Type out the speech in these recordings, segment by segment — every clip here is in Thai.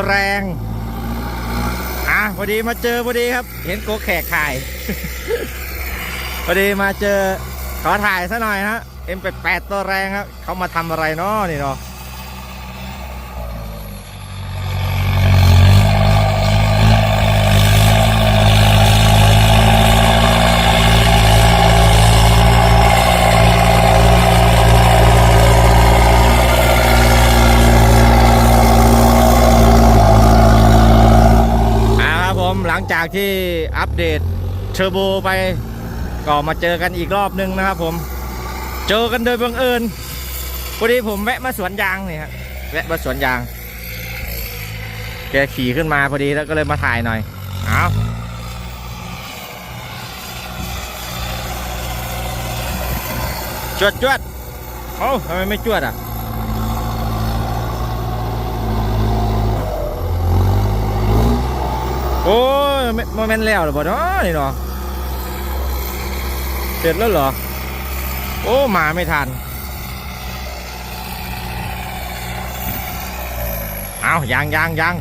ตัวแรงอะพอดีมาเจอพอดีครับ เห็นโกแขกถ่าย พอดีมาเจอขอถ่ายซะหน่อยฮะ M88 ตัวแรงครับเขามาทำอะไรเนาะนี่เนาะ อ่าครับผมหลั งจากที่อัปเดตเทอร์โบไปก็มาเจอกันอีกรอบนึงนะครับผม เจอกันโดยบังเอิญพอดีผมแวะมาสวนยางนี่ครับแวะมาสวนยาง แกขี่ขึ้นมาพอดีแล้วก็เลยมาถ่ายหน่อยเอาจวดจวดเอ้าทำไมไม่จวดอะ โอ้ยไม่โมเมนแล้วหรือเปล่าเนาะนี่เนาะเสร็จแล้วเหรอ โอ้มาไม่ทัน เอายังยังยัง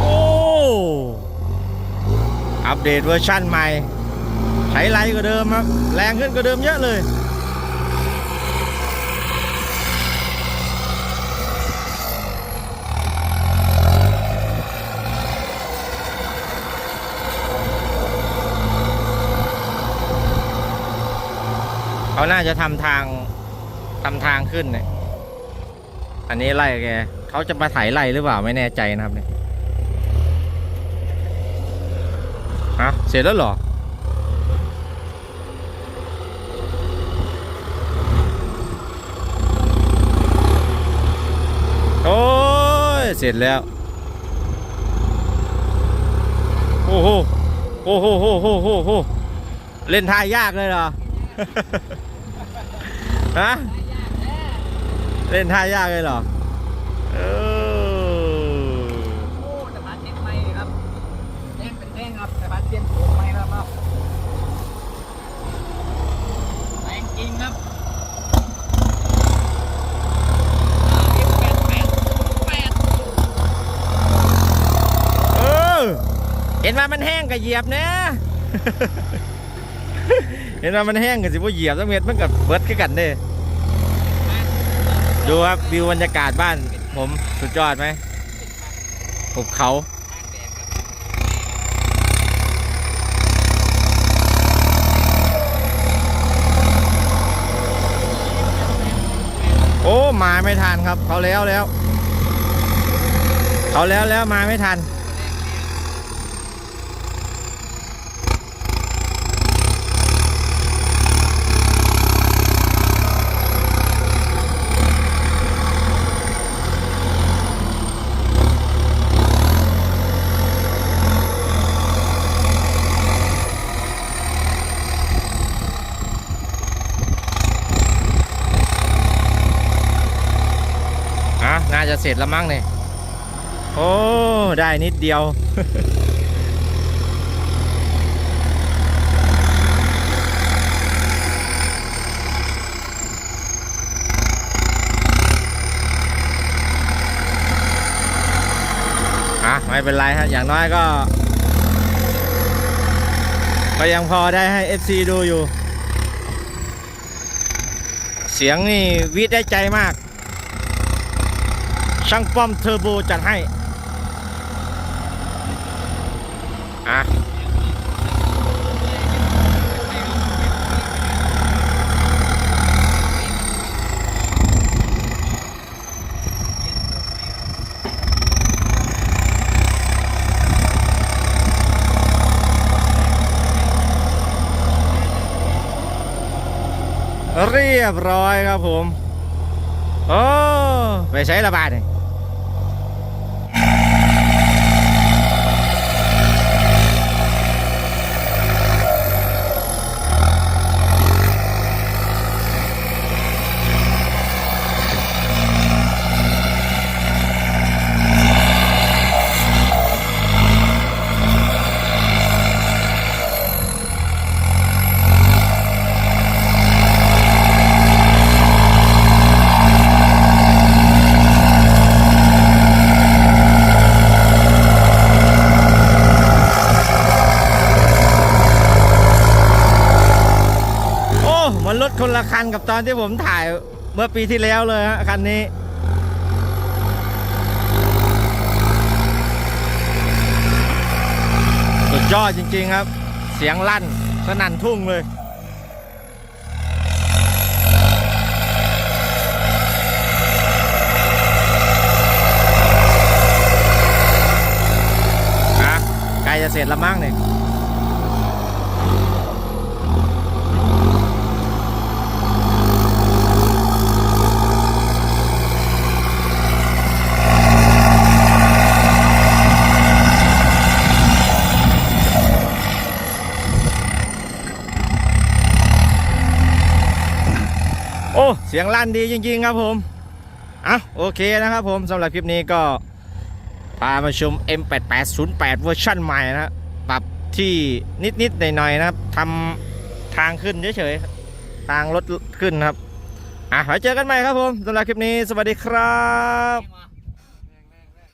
โอ้ อัปเดตเวอร์ชั่นใหม่ ใช้ไรกว่าเดิมครับ แรงขึ้นกว่าเดิมเยอะเลย เขาน่าจะทำทางทำทางขึ้นเนี่ยอันนี้ไล่แกเขาจะมาไถไล่หรือเปล่าไม่แน่ใจนะครับเนี่ย ฮะเสร็จแล้วเหรอ โอ้ย เสร็จแล้ว โอ้โห โอ้โหโหโหโหโหเล่นท่ายากเลยเหรอ ฮะ เล่นท่ายากเลยเหรอ เออ โอ้แต่พัดเช็คไม่ครับแท่งเป็นแท่งครับแต่พัดเปลี่ยนโฉมไม่ครับครับแรงจริงครับแปดแปดแปด เออ เห็นว่ามันแห้งกับเหยียบนะเห็นว่ามันแห้งกับสิว่เหยียบต้องเม็ดมันกับเบิดกันเด้ดูครับวิวบรรยากาศบ้าน ผมสุดยอดไหมหุบเขาโอ้ มาไม่ทันครับ เขาแล้วแล้ว เขาแล้วแล้วมาไม่ทันะน่าจะเสร็จแล้วมั้งเนี่ยโอ้ ได้นิดเดียว อะ ไม่เป็นไรฮะ อย่างน้อยก็ ก็ยังพอได้ให้ FC ดูอยู่ เสียงนี่วิทย์ได้ใจมาก ช่างป้อมเทอร์โบจัดให้ อะ เรียบร้อยครับผม โอ้ ไปใช้ระบาดเลย คน ละคันกับตอนที่ผมถ่ายเมื่อปีที่แล้วเลยฮะคันนี้ สุดยอดจริงๆครับ เสียงลั่นสนั่นทุ่งเลยอะใกล้จะเสร็จแล้วมั้งเนี่ย โอ้ เสียงลั่นดีจริง ๆ ครับผมอะโอเคนะครับผมสำหรับคลิปนี้ก็พามาชม M8808 เวอร์ชันใหม่นะครับปรับที่นิด ๆ หน่อย ๆ นะครับทำทางขึ้นเฉย ๆ ทางรถขึ้นครับ อะไว้เจอกันใหม่ครับผมสำหรับคลิปนี้สวัสดีครับ